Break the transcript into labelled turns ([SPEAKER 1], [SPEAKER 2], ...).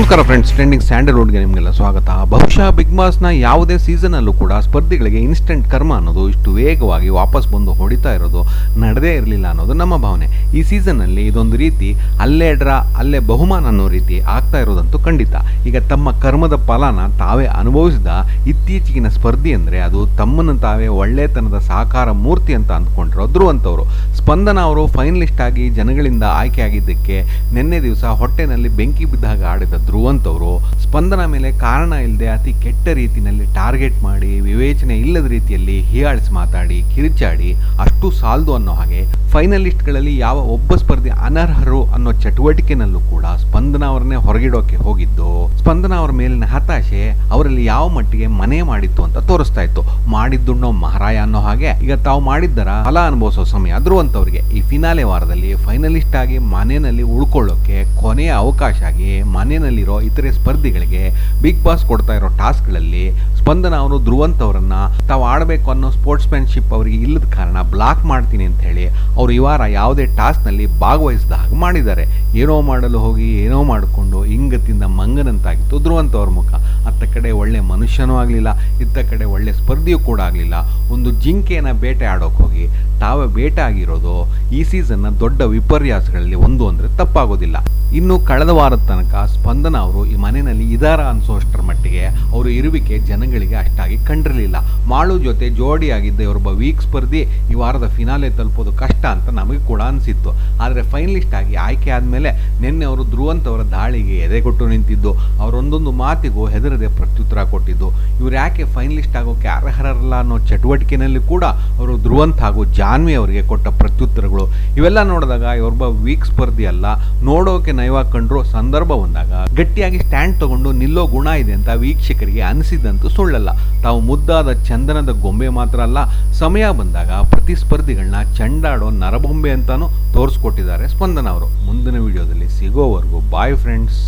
[SPEAKER 1] ನಮಸ್ಕಾರ friends trending ಸ್ಯಾಂಡಲ್ವುಡ್ಗೆ ನಿಮಗೆಲ್ಲ ಸ್ವಾಗತ. ಬಹುಶಃ ಬಿಗ್ ಬಾಸ್ನ ಯಾವುದೇ ಸೀಸನಲ್ಲೂ ಕೂಡ ಸ್ಪರ್ಧಿಗಳಿಗೆ ಇನ್ಸ್ಟೆಂಟ್ ಕರ್ಮ ಅನ್ನೋದು ಇಷ್ಟು ವೇಗವಾಗಿ ವಾಪಸ್ ಬಂದು ಹೊಡಿತಾ ಇರೋದು ನಡೆದೇ ಇರಲಿಲ್ಲ ಅನ್ನೋದು ನಮ್ಮ ಭಾವನೆ. ಈ ಸೀಸನ್ನಲ್ಲಿ ಇದೊಂದು ರೀತಿ ಅಲ್ಲೇ ಡ್ರಾ, ಅಲ್ಲೇ ಬಹುಮಾನ ಅನ್ನೋ ರೀತಿ ಆಗ್ತಾ ಇರೋದಂತೂ ಖಂಡಿತ. ಈಗ ತಮ್ಮ ಕರ್ಮದ ಫಲನ ತಾವೇ ಅನುಭವಿಸಿದ ಇತ್ತೀಚೆಗಿನ ಸ್ಪರ್ಧಿ ಅಂದರೆ ಅದು ತಮ್ಮನ್ನು ತಾವೇ ಒಳ್ಳೆತನದ ಸಾಕಾರ ಮೂರ್ತಿ ಅಂತ ಅಂದ್ಕೊಂಡಿರೋ ಧ್ರುವಂತವರು. ಸ್ಪಂದನ ಅವರು ಫೈನಲಿಸ್ಟ್ ಆಗಿ ಜನಗಳಿಂದ ಆಯ್ಕೆಯಾಗಿದ್ದಕ್ಕೆ ನಿನ್ನೆ ದಿವಸ ಹೊಟ್ಟೆನಲ್ಲಿ ಬೆಂಕಿ ಬಿದ್ದಾಗ ಆಡಿದ ಧ್ರುವಂತ್ ಅವರು ಸ್ಪಂದನ ಮೇಲೆ ಕಾರಣ ಇಲ್ಲದೆ ಅತಿ ಕೆಟ್ಟ ರೀತಿಯಲ್ಲಿ ಟಾರ್ಗೆಟ್ ಮಾಡಿ, ವಿವೇಚನೆ ಇಲ್ಲದ ರೀತಿಯಲ್ಲಿ ಹೀಯಾಳಿಸಿ ಮಾತಾಡಿ, ಕಿರಿಚಾಡಿ ಅಷ್ಟು ಸಾಲದು ಅನ್ನೋ ಹಾಗೆ ಫೈನಲಿಸ್ಟ್ಗಳಲ್ಲಿ ಯಾವ ಒಬ್ಬ ಸ್ಪರ್ಧಿ ಅನರ್ಹರು ಅನ್ನೋ ಚಟುವಟಿಕೆನಲ್ಲೂ ಕೂಡ ಸ್ಪಂದನ ಅವರನ್ನೇ ಹೊರಗಿಡೋಕೆ ಹೋಗಿದ್ದು, ಸ್ಪಂದನ ಅವರ ಮೇಲಿನ ಹತಾಶೆ ಅವರಲ್ಲಿ ಯಾವ ಮಟ್ಟಿಗೆ ಮನೆ ಮಾಡಿತ್ತು ಅಂತ ತೋರಿಸ್ತಾ ಇತ್ತು. ಮಾಡಿದ್ದುಣ್ಣೋ ಮಹಾರಾಯ ಅನ್ನೋ ಹಾಗೆ. ಈಗ ತಾವು ಮಾಡಿದ್ದರ ಫಲ ಅನುಭವಿಸೋ ಸಮಯ ಧ್ರುವಂತವ್ರಿಗೆ. ಈ ಫಿನಾಲೆ ವಾರದಲ್ಲಿ ಫೈನಲಿಸ್ಟ್ ಆಗಿ ಮನೆಯಲ್ಲಿ ಉಳ್ಕೊಳ್ಳೋಕೆ ಕೊನೆಯ ಅವಕಾಶ ಆಗಿ ಮನೆಯಲ್ಲಿರೋ ಇತರೆ ಸ್ಪರ್ಧಿಗಳಿಗೆ ಬಿಗ್ ಬಾಸ್ ಕೊಡ್ತಾ ಇರೋ ಟಾಸ್ಕ್ಗಳಲ್ಲಿ ಸ್ಪಂದನ ಅವರು ಧ್ರುವಂತ್ ತಾವು ಆಡಬೇಕು ಅನ್ನೋ ಸ್ಪೋರ್ಟ್ಸ್ಮ್ಯಾನ್ಶಿಪ್ ಅವರಿಗೆ ಇಲ್ಲದ ಕಾರಣ ಬ್ಲಾಕ್ ಮಾಡ್ತೀನಿ ಅಂತ ಹೇಳಿ ಅವರು ಈ ವಾರ ಯಾವುದೇ ಟಾಸ್ಕ್ನಲ್ಲಿ ಭಾಗವಹಿಸಿದ ಹಾಗೆ ಮಾಡಿದ್ದಾರೆ. ಏನೋ ಮಾಡಲು ಹೋಗಿ, ಏನೋ ಮಾಡಿಕೊಂಡು ಇಂಗತಿಂದ ಮಂಗನಂತಾಗಿತ್ತು ಧ್ರುವಂತ್ ಅವ್ರ ಮುಖ. ಅತ್ತ ಕಡೆ ಒಳ್ಳೆ ಮನುಷ್ಯನೂ ಆಗಲಿಲ್ಲ, ಇತ್ತ ಕಡೆ ಒಳ್ಳೆ ಸ್ಪರ್ಧಿಯೂ ಕೂಡ ಆಗಲಿಲ್ಲ. ಒಂದು ಜಿಂಕೆಯನ್ನು ಬೇಟೆ ಆಡೋಕೆ ಹೋಗಿ ತಾವೇ ಬೇಟೆ ಆಗಿರೋದು ಈ ಸೀಸನ್ನ ದೊಡ್ಡ ವಿಪರ್ಯಾಸಗಳಲ್ಲಿ ಒಂದು ಅಂದರೆ ತಪ್ಪಾಗೋದಿಲ್ಲ. ಇನ್ನು ಕಳೆದ ವಾರದ ತನಕ ಸ್ಪಂದನ ಅವರು ಈ ಮನೆಯಲ್ಲಿ ಇದಾರ ಅನ್ಸೋಷ್ಟರ ಮಟ್ಟಿಗೆ ಅವರು ಇರುವಿಕೆ ಜನಗಳಿಗೆ ಅಷ್ಟಾಗಿ ಕಂಡಿರಲಿಲ್ಲ. ಮಾಳು ಜೊತೆ ಜೋಡಿಯಾಗಿದ್ದ ಇವರೊಬ್ಬ ವೀಕ್ ಸ್ಪರ್ಧಿ ಈ ವಾರದ ಫಿನಾಲೆ ತಲುಪೋದು ಕಷ್ಟ ಅಂತ ನಮಗೆ ಕೂಡ ಅನಿಸಿತ್ತು. ಆದರೆ ಫೈನಲಿಸ್ಟ್ ಆಗಿ ಆಯ್ಕೆ ಆದಮೇಲೆ ನಿನ್ನೆ ಅವರು ಧ್ರುವಂತ್ ಅವರ ದಾಳಿಗೆ ಎದೆಗೊಟ್ಟು ನಿಂತಿದ್ದು. ಅವರೊಂದೊಂದು ಮಾತಿಗೂ ಹೆದರದೆ ಪ್ರತ್ಯುತ್ತರ ಕೊಟ್ಟಿದ್ದು. ಇವ್ರು ಯಾಕೆ ಫೈನಲಿಸ್ಟ್ ಆಗೋಕೆ ಅರ್ಹರಲ್ಲ ಅನ್ನೋ ಚಟುವಟಿಕೆಯಲ್ಲಿ ಕೂಡ ಅವರು ಧ್ರುವಂತ್ ಹಾಗೂ ಜಾನ್ವಿ ಅವರಿಗೆ ಕೊಟ್ಟ ಪ್ರತ್ಯುತ್ತರಗಳು. ಇವೆಲ್ಲ ನೋಡಿದಾಗ ಇವರೊಬ್ಬ ವೀಕ್ ಸ್ಪರ್ಧಿ ಅಲ್ಲ, ನೋಡೋಕೆ ನಯವಾಗಿ ಕಂಡ್ರು ಸಂದರ್ಭ ಬಂದಾಗ ಗಟ್ಟಿಯಾಗಿ ಸ್ಟ್ಯಾಂಡ್ ತಗೊಂಡು ನಿಲ್ಲೋ ಗುಣ ಇದೆ ಅಂತ ವೀಕ್ಷಕರಿಗೆ ಅನಿಸಿದಂತೂ ಸುಳ್ಳಲ್ಲ. ತಾವು ಮುದ್ದಾದ ಚಂದನದ ಗೊಂಬೆ ಮಾತ್ರ ಅಲ್ಲ, ಸಮಯ ಬಂದಾಗ ಪ್ರತಿಸ್ಪರ್ಧಿಗಳನ್ನ ಚಂಡಾಡೋ ನರಬೊಂಬೆ ಅಂತಾನು ತೋರಿಸ್ಕೊಟ್ಟಿದ್ದಾರೆ ಸ್ಪಂದನ ಅವರು. ಮುಂದಿನ ವಿಡಿಯೋದಲ್ಲಿ ಸಿಗೋವರೆಗೂ ಬಾಯ್ ಫ್ರೆಂಡ್ಸ್